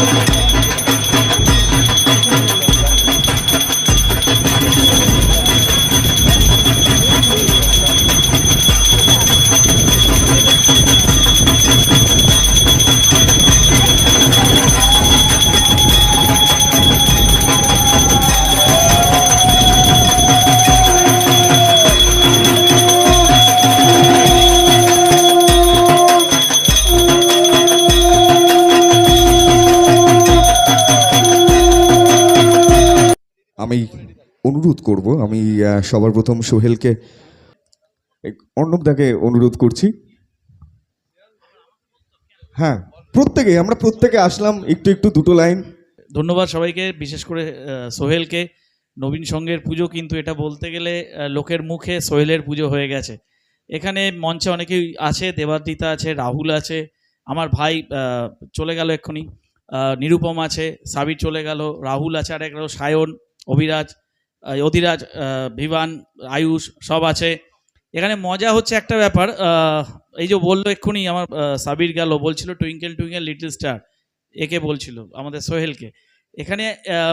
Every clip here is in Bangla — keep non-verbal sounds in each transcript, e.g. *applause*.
আমি অনুরোধ করব। আমি সবার প্রথম সোহেলকে অর্ণবদাকে অনুরোধ করছি। হ্যাঁ প্রত্যেকে আমরা প্রত্যেকে আসলাম একটু একটু দুটো লাইন। ধন্যবাদ সবাইকে, বিশেষ করে সোহেলকে। নবীন সঙ্গের পুজো কিন্তু এটা বলতে গেলে লোকের মুখে সোহেলের পুজো হয়ে গেছে। এখানে মঞ্চে অনেকেই আছে, দেবাদিতা আছে, রাহুল আছে, আমার ভাই চলে গেল এক্ষুনি নিরুপম আছে, সাবির চলে গেল, রাহুল আছে আর এক সায়ন, অভিরাজ অধিরাজ ভিভান, আয়ুষ সব আছে। এখানে মজা হচ্ছে একটা ব্যাপার এই যে বলল এক্ষুনি আমার সাবির গেল, বলছিল টুইঙ্কেল টুইঙ্কেল, লিটল স্টার, একে বলছিল, আমাদের সোহেলকে। এখানে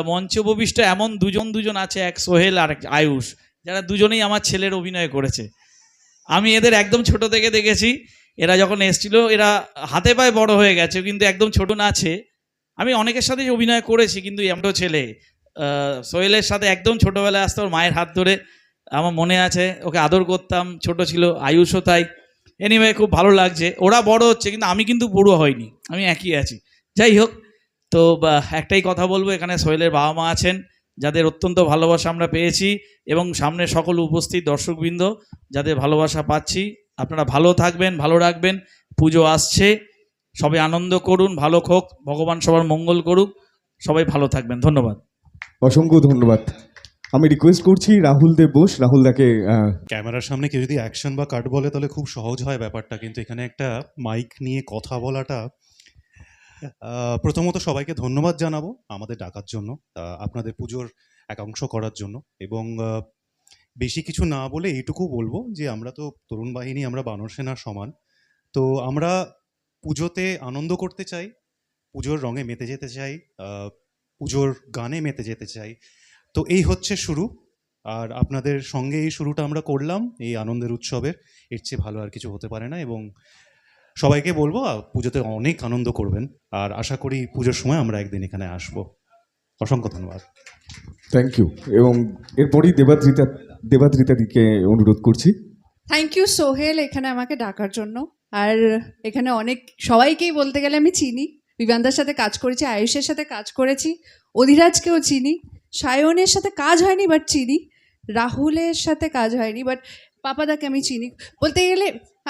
মঞ্চে উপবিষ্ট এমন দুজন দুজন আছে, এক সোহেল আর এক আয়ুষ, যারা দুজনেই আমার ছেলের অভিনয় করেছে। আমি এদের একদম ছোট থেকে দেখেছি, এরা যখন এসছিল, এরা হাতে পায়ে বড় হয়ে গেছে, কিন্তু একদম ছোট না আছে। আমি অনেকের সাথেই অভিনয় করেছি, কিন্তু এমটো ছেলে। সোহেলের সাথে একদম ছোটোবেলায় আসতো, ওর মায়ের হাত ধরে। আমার মনে আছে, ওকে আদর করতাম, ছোট ছিল, আয়ুষও তাই। এনিওয়ে খুব ভালো লাগছে। ওরা বড় হচ্ছে, কিন্তু আমি কিন্তু বুড়ো হয়নি আমি একই আছি। যাই হোক, তো একটাই কথা বলব, এখানে সোহেলের বাবা মা আছেন, যাদের অত্যন্ত ভালোবাসা আমরা পেয়েছি, এবং সামনে সকল উপস্থিত দর্শকবৃন্দ, যাদের ভালোবাসা পাচ্ছি। আপনারা ভালো থাকবেন, ভালো রাখবেন, পুজো আসছে। সবাই আনন্দ করুন, ভালো হোক, ভগবান সবার মঙ্গল করুক। সবাই ভালো থাকবেন, ধন্যবাদ। অসংখ্য ধন্যবাদ। আমি রিকোয়েস্ট করছি রাহুল দেব বোস। রাহুল দাকে ক্যামেরার সামনে কেউ যদি অ্যাকশন বা কাট বলে, তাহলে খুব সহজ হয় ব্যাপারটা। কিন্তু এখানে একটা মাইক নিয়ে কথা বলাটা প্রথমত সবাইকে ধন্যবাদ জানাব আমাদের ডাকার জন্য আপনাদের পুজোর একাংশ করার জন্য। এবং বেশি কিছু না বলে এইটুকু বলব যে আমরা তো তরুণ বাহিনী, আমরা বানর সেনার সমান। তো আমরা পুজোতে আনন্দ করতে চাই, পুজোর রঙে মেতে যেতে চাই পুজোর গানে মেতে যেতে চাই। তো এই হচ্ছে শুরু। আর আপনাদের সঙ্গে এই শুরুটা আমরা করলাম এই আনন্দের উৎসবের। এর চেয়ে ভালো আর কিছু হতে পারে না এবং সবাইকে বলব পুজোতে অনেক আনন্দ করবেন। আর আশা করি পুজোর সময় আমরা একদিন এখানে আসব। অসংখ্য ধন্যবাদ। থ্যাংক ইউ এবং এরপরই দেবাদ্রিতা দেবাদ্রিতা দিকে অনুরোধ করছি। থ্যাংক ইউ সোহেল এখানে আমাকে ডাকার জন্য। আর এখানে অনেক সবাইকেই বলতে গেলে আমি চিনি। বিবান্দার সাথে কাজ করেছি, আয়ুষের সাথে কাজ করেছি, অধিরাজকেও চিনি, সায়নের সাথে কাজ হয়নি বাট চিনি, রাহুলের সাথে কাজ হয়নি বাট পাপাদাকে আমি চিনি। বলতে গেলে,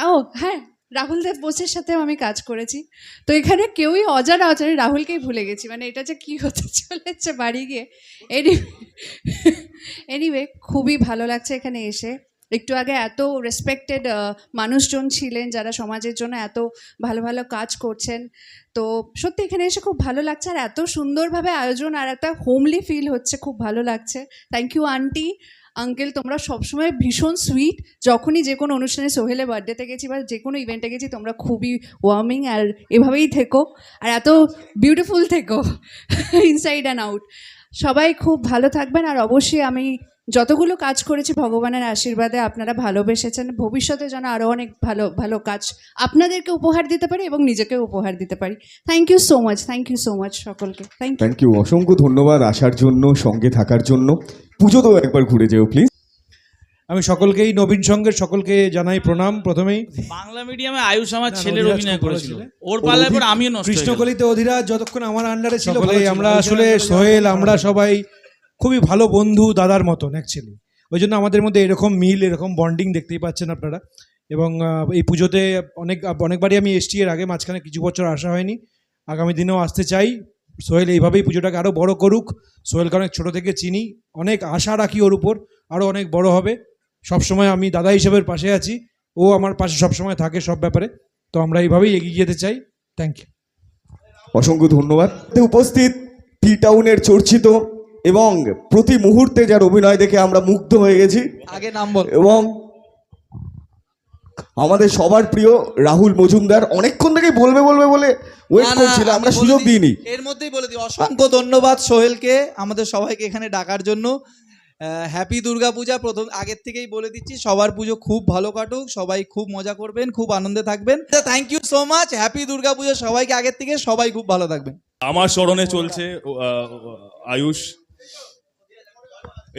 ও হ্যাঁ রাহুল দেব বোসের সাথেও আমি কাজ করেছি। তো এখানে কেউই অজানা অজানা রাহুলকেই ভুলে গেছি। মানে এটা যে কী হতে *laughs* চলেছে বাড়ি গিয়ে। এনিওয়ে এনিওয়ে *laughs* খুবই ভালো লাগছে এখানে এসে। একটু আগে এত রেসপেক্টেড মানুষজন ছিলেন যারা সমাজের জন্য এত ভালো ভালো কাজ করছেন। তো সত্যি এখানে এসে খুব ভালো লাগছে আর এত সুন্দরভাবে আয়োজন আর একটা হোমলি ফিল হচ্ছে, খুব ভালো লাগছে। থ্যাংক ইউ আন্টি আঙ্কেল তোমরা সবসময় ভীষণ সুইট যখনই যে কোনো অনুষ্ঠানে সোহেলের বার্থডেতে গেছি বা যে কোনো ইভেন্টে গেছি, তোমরা খুবই ওয়ার্মিং আর এভাবেই থেকো। আর এত বিউটিফুল থেকো ইনসাইড অ্যান্ড আউট সবাই খুব ভালো থাকবেন আর অবশ্যই আমি যতগুলো কাজ করেছি ভগবানের আশীর্বাদে আপনারা ভালোবেসেছেন ভবিষ্যতে যেন আরও অনেক ভালো ভালো কাজ আপনাদেরকে উপহার দিতে পারি এবং নিজেকে উপহার দিতে পারি। Thank you so much thank you so much সকলকে। থ্যাংক থ্যাংক ইউ অসংখ্য ধন্যবাদ আসার জন্য সঙ্গে থাকার জন্য। পুজো তো একবার ঘুরে যেও প্লিজ আমি সকলকেই নবীন সঙ্গের সকলকে জানাই প্রণাম প্রথমেই। বাংলা মিডিয়ামে আয়ুষ আমার ছেলের অভিনয় করেছিল। ওর পাল্লায় পর আমিও নষ্ট কৃষ্ণকলিতে অধিরাজ যতক্ষণ আমার আন্ডারে ছিল। আমরা আসলে সোহেল আমরা সবাই খুবই ভালো বন্ধু দাদার মতন অ্যাকচুয়ালি ওই জন্য আমাদের মধ্যে এরকম মিল, এরকম বন্ডিং দেখতেই পাচ্ছেন আপনারা। এবং এই পুজোতে অনেক, অনেকবারই আমি এসছি এর আগে, মাঝখানে কিছু বছর আসা হয়নি। আগামী দিনেও আসতে চাই। সোহেল এইভাবেই পুজোটাকে আরও বড় করুক। সোহেলকে অনেক ছোটো থেকে চিনি। অনেক আশা রাখি ওর উপর। আরও অনেক বড় হবে। সবসময় আমি দাদা হিসেবে পাশে আছি। ও আমার পাশে সবসময় থাকে সব ব্যাপারে। তো আমরা এইভাবেই এগিয়ে যেতে চাই। থ্যাংক ইউ অসংখ্য ধন্যবাদ। উপস্থিত টি টাউনের চর্চিত এবং প্রতি মুহূর্তে যার অভিনয় দেখে আমরা মুগ্ধ হয়ে গেছি। আগে নাম বল। এবং আমাদের সবার প্রিয় রাহুল মজুমদার অনেকক্ষণ থেকেই বলবে বলবে বলে ওয়েট করছিল আমরা সুযোগ দিইনি। এর মধ্যেই বলে দিই। অসংখ্য ধন্যবাদ সোহেলকে আমাদের সবাইকে এখানে ডাকার জন্য। হ্যাপি দুর্গাপূজা প্রথম আগের থেকেই বলে দিচ্ছি সবার পুজো খুব ভালো কাটুক সবাই খুব মজা করবেন খুব আনন্দে থাকবেন। Thank you so much happy Durgapuja সবাইকে আগের থেকে সবাই খুব ভালো থাকবেন। আমার স্মরণে চলছে আয়ুষ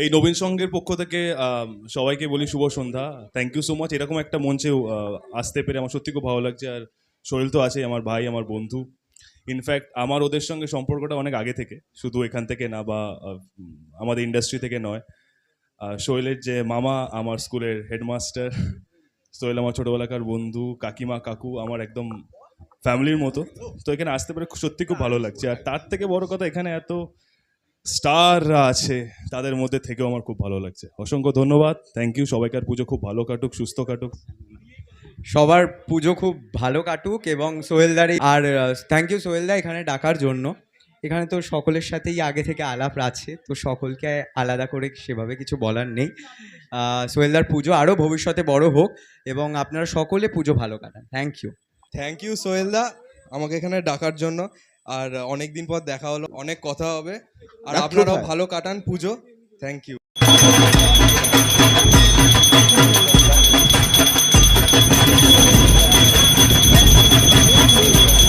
এই নবীন সঙ্গের পক্ষ থেকে সবাইকে বলি শুভ সন্ধ্যা। থ্যাংক ইউ সো মাচ এরকম একটা মঞ্চে আসতে পেরে আমার সত্যি খুব ভালো লাগছে। আর শরীর তো আছেই আমার ভাই, আমার বন্ধু। ইনফ্যাক্ট আমার ওদের সঙ্গে সম্পর্কটা অনেক আগে থেকে। শুধু এখান থেকে না বা আমাদের ইন্ডাস্ট্রি থেকে নয়। সোহেলের যে মামা, আমার স্কুলের হেডমাস্টার সোহেল আমার ছোটোবেলাকার বন্ধু, কাকিমা, কাকু, আমার একদম ফ্যামিলির মতো। তো এখানে আসতে পেরে সত্যি খুব ভালো লাগছে। আর তার থেকে বড় কথা, এখানে এত স্টাররা আছে তাদের মধ্যে থেকেও আমার খুব ভালো লাগছে। অসংখ্য ধন্যবাদ। থ্যাংক ইউ সবাইকার পুজো খুব ভালো কাটুক সুস্থ কাটুক। সবার পুজো খুব ভালো কাটুক এবং সোহেলদার আর থ্যাংক ইউ সোহেলদা এখানে ডাকার জন্য। এখানে তো সকলের সাথেই আগে থেকে আলাপ আছে তো সকলকে আলাদা করে সেভাবে কিছু বলার নেই। সোহেলদার পুজো আরও ভবিষ্যতে বড় হোক এবং আপনারা সকলে পুজো ভালো কাটান। থ্যাংক ইউ থ্যাংক ইউ সোহেলদা আমাকে এখানে ডাকার জন্য। আর অনেকদিন পর দেখা হলো অনেক কথা হবে। আর আপনারাও ভালো কাটান পুজো। Thank you